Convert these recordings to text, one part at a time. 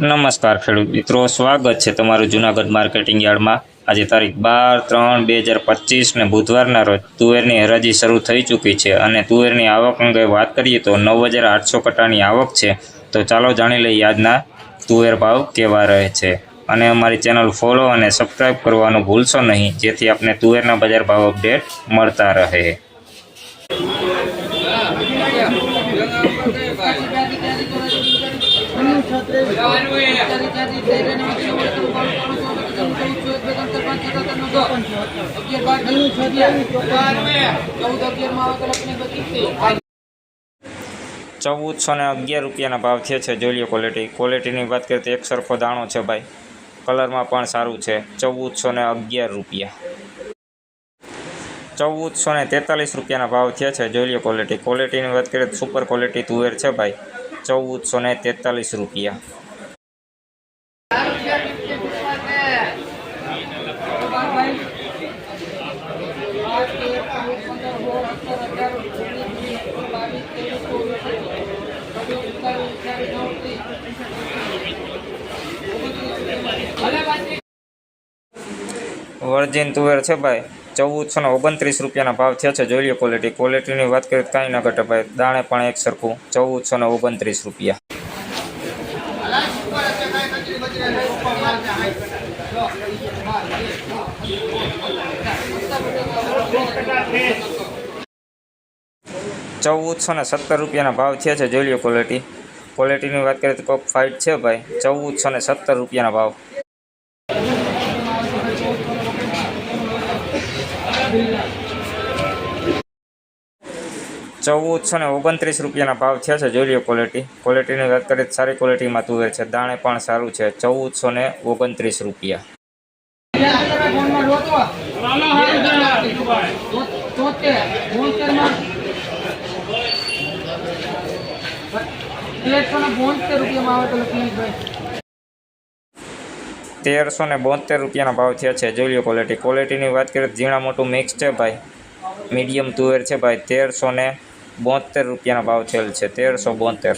નમસ્કાર ખેડૂત મિત્રો, સ્વાગત છે તમારું જુનાગઢ માર્કેટિંગ યાર્ડમાં. આજે તારીખ બાર ત્રણ બે હજાર પચીસને બુધવારના રોજ તુવેરની હરાજી શરૂ થઈ ચૂકી છે અને તુવેરની આવક અંગે વાત કરીએ તો નવ હજાર આઠસો કટાની આવક છે. તો ચાલો જાણી લઈએ આજના તુવેર ભાવ કેવા રહે છે. અને અમારી ચેનલ ફોલો અને સબસ્ક્રાઈબ કરવાનું ભૂલશો નહીં, જેથી આપને તુવેરના બજાર ભાવ અપડેટ મળતા રહે. ચૌદસો ને અગિયાર રૂપિયાના ભાવ થયા છે. જોઈ ક્વોલિટી ક્વોલિટીની વાત કરીએ તો એક સરખો દાણો છે ભાઈ. કલરમાં પણ સારું છે. ચૌદસો ને અગિયાર રૂપિયા. ચૌદસો ને તેતાલીસ રૂપિયાના ભાવ થયા છે. જોઈ ક્વોલિટી ક્વોલિટીની વાત કરીએ તો સુપર ક્વોલિટી તુવેર છે ભાઈ. ચૌદસો ને તેતાલીસ રૂપિયા વર્જિન તુવેર છે ભાઈ ચૌદસો ને ઓગણત્રીસ રૂપિયાના ભાવ થયા છે. જોઈ લો ક્વોલિટી ક્વોલિટીની વાત કરીએ તો કાંઈ ના ઘટે ભાઈ. દાણે પણ એક સરખું. ચૌદસો ને ઓગણત્રીસ રૂપિયા. ચૌદસો ને સત્તર રૂપિયાના ભાવ થયા છે. જોઈ લો ક્વોલિટી ક્વોલિટીની વાત કરીએ તો કોક ફાઇટ છે ભાઈ. ચૌદસો ને સત્તર રૂપિયાના ભાવ. ચૌદસો ને ઓગણત્રીસ રૂપિયાના ભાવ થયા છે જોઈ લો ક્વોલિટી ક્વોલિટીની વાત કરીએ તો સારી ક્વોલિટીમાં તુવેર છે. દાણે પણ સારું છે. ચૌદસો ને ઓગણત્રીસ રૂપિયા. રૂપિયામાં આવે તો તેરસો ને બોતેર રૂપિયાના ભાવ થયા છે. જોઈ લો ક્વોલિટી ક્વોલિટીની વાત કરીએ ઝીણા મોટું મિક્સ છે ભાઈ. મીડિયમ તુવેર છે ભાઈ. તેરસો ને બોતેર રૂપિયાના ભાવ થયેલ છે. તેરસો બોતેર.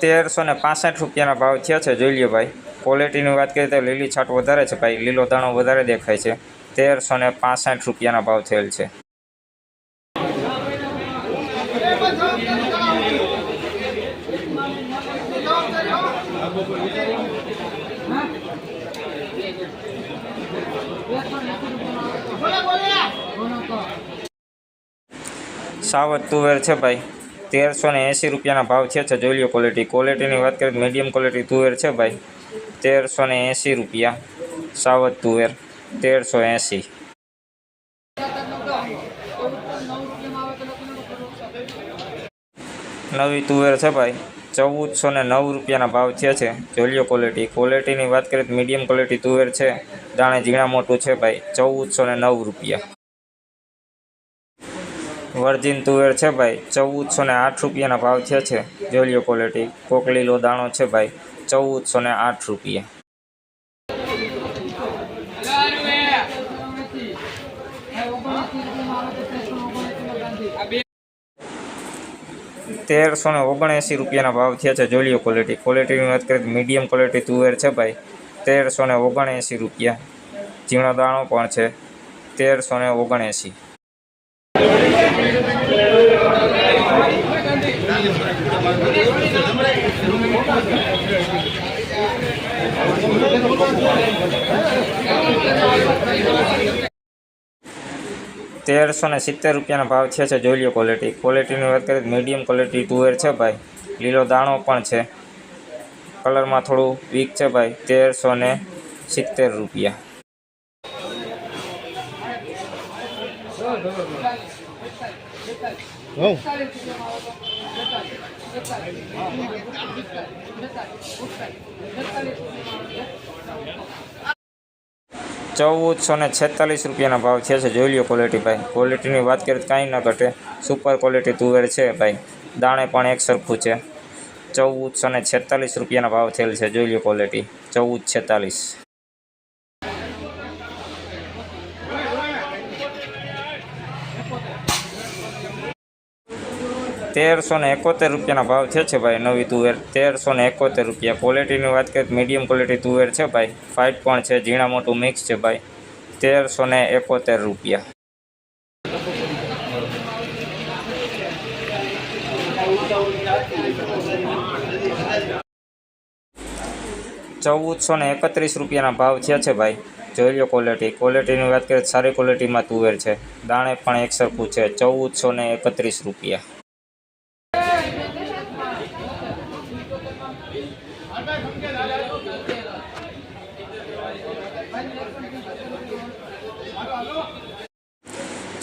તેરસો ને પાસઠ રૂપિયાના ભાવ થયા છે. જોઈ લો ભાઈ. ક્વોલિટીની વાત કરીએ તો લીલી છાટ વધારે છે ભાઈ. લીલો દાણો વધારે દેખાય છે. તેરસો ને પાસઠ રૂપિયાના ભાવ થયેલ છે. સાવત તુવેર છે ભાઈ. તેરસો ને એંસી રૂપિયાના ભાવ છે છે જોઈ લો ક્વોલિટી ક્વોલિટીની વાત કરીએ મીડિયમ ક્વોલિટી તુવેર છે ભાઈ. તેરસો ને એંસી રૂપિયા. સાવત તુવેર તેરસો એંસી નવી તુવેર છે ભાઈ. ચૌદસો ને નવ રૂપિયાના ભાવ થયા છે. જોલિયો ક્વોલિટી ક્વોલિટીની વાત કરીએ તો મીડિયમ ક્વોલિટી તુવેર છે. દાણે ઝીણા મોટું છે ભાઈ. ચૌદસો ને નવ રૂપિયા. વર્જિન તુવેર છે ભાઈ. ચૌદસો ને આઠ રૂપિયાના ભાવ થયા છે. જોલિયો ક્વોલિટી કોકલીલો દાણો છે ભાઈ. ચૌદસો ને આઠ રૂપિયા. તેરસો ને ઓગણએંસી રૂપિયાના ભાવ થયા છે. જોઈ લો ક્વોલિટી ક્વોલિટીની વાત કરીએ તો મીડિયમ ક્વોલિટી તુવેર છે ભાઈ. તેરસો ને ઓગણએંસી રૂપિયા. ઝીણો દાણો પણ છે. તેરસો ને ઓગણએંસી. તેરસો ને સિત્તેર રૂપિયાના ભાવ છે છે, જોઈ લો ક્વોલિટી ક્વોલિટીની વાત કરીએ મીડિયમ ક્વોલિટી તુવેર છે ભાઈ. લીલો દાણો પણ છે. કલરમાં થોડું વીક છે ભાઈ. તેરસો ને સિત્તેર રૂપિયા. ચૌદસો ને છેતાલીસ રૂપિયાના ભાવ છે છે. જોઈ લો ક્વોલિટી ભાઈ. ક્વોલિટીની વાત કરીએ તો કાંઈ ન ઘટે. સુપર ક્વોલિટી તુવેર છે ભાઈ. દાણે પણ એક સરખું છે. ચૌદસો ને છેતાલીસ રૂપિયાના ભાવ થયેલ છે. જોઈ લો ક્વોલિટી ચૌદ છેતાલીસ. તેરસો ને એકોતેર રૂપિયાના ભાવ છે છે ભાઈ નવી તુવેર. તેરસો ને એકોતેર રૂપિયા. ક્વોલિટીની વાત કરીએ મીડિયમ ક્વોલિટી તુવેર છે ભાઈ. ફાઇટ પણ છે, ઝીણા મોટું મિક્સ છે ભાઈ. તેરસો ને એકોતેર રૂપિયા. ચૌદસો ને એકત્રીસ રૂપિયાના ભાવ છે છે ભાઈ. જોઈ લો ક્વોલિટી ક્વોલિટીની વાત કરીએ સારી ક્વોલિટીમાં તુવેર છે. દાણે પણ એક સરખું છે. ચૌદસો ને એકત્રીસ રૂપિયા.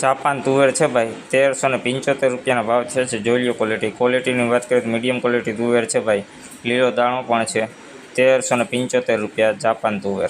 જાપાન તુવેર છે ભાઈ. તેરસો ને પંચોતેર રૂપિયાના ભાવ છે છે જોઈ લો ક્વોલિટી ક્વોલિટીની વાત કરીએ તો મીડિયમ ક્વોલિટી તુવેર છે ભાઈ. લીલો દાણો પણ છે. તેરસો ને પંચોતેર રૂપિયા જાપાન તુવેર.